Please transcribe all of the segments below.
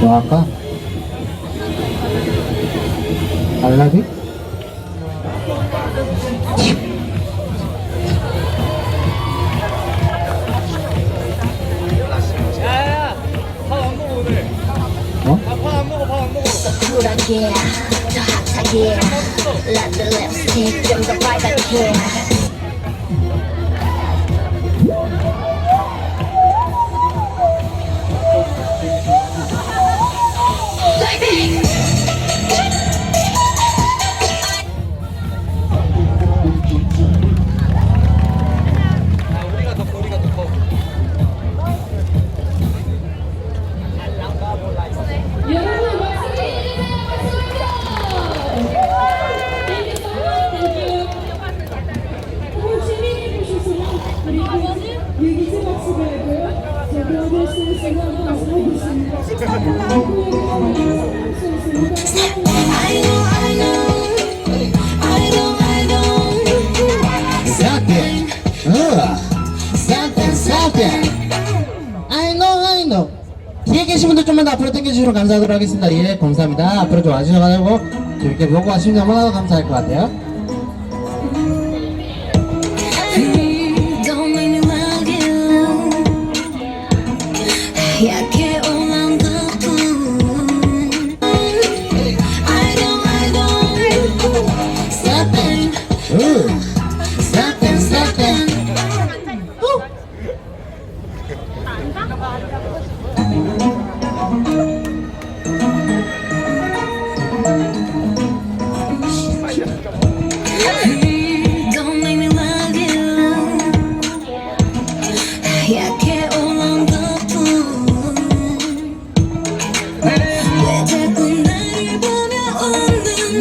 뭐 할까? 알라딘? 야야 밥안 먹어 오늘 어? 밥안 먹어 밥 안 먹어 노랗게 더 핫하게 라드 립스틱 좀더 빨갛게 얘기 좀 같이 가고요. 제가 오늘 쓰는 한번 알아보고 있습니다. I know, I know, I know, I know something, uh, something, something. I know, I know. 뒤에 계신 분들 좀만 더 앞으로 당겨주시면 감사하도록 하겠습니다. 예, 감사합니다. 앞으로 좀 와주셔가지고 재밌게 보고 하시면 너무나도 감사할 것 같아요. Yeah.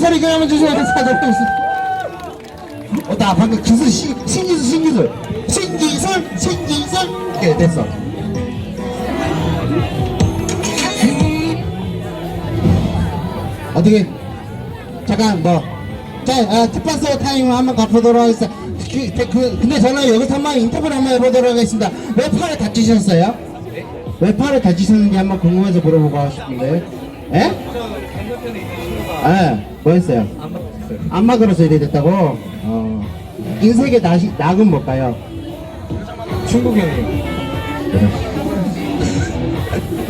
소리 그냥 한번 주세요. 사전 어, 나 방금 기술, 신, 신기술, 신기술. 신기술, 신기술. 오케이, 됐어. 어떻게, 잠깐, 뭐. 자, 아, 특파서 타임 한번 가보도록 하겠습니다. 그, 그, 근데 저는 여기서 한번 인터뷰를 한번 해보도록 하겠습니다. 왜 팔을 다치셨어요? 왜 팔을 다치셨는지 한번 궁금해서 물어보고 싶은데. 예? 예, 뭐 했어요? 안 맞았어요. 안마그로서 이래 됐다고? 어. 인생의 낙이, 낙은 뭘까요? 충국 형이요.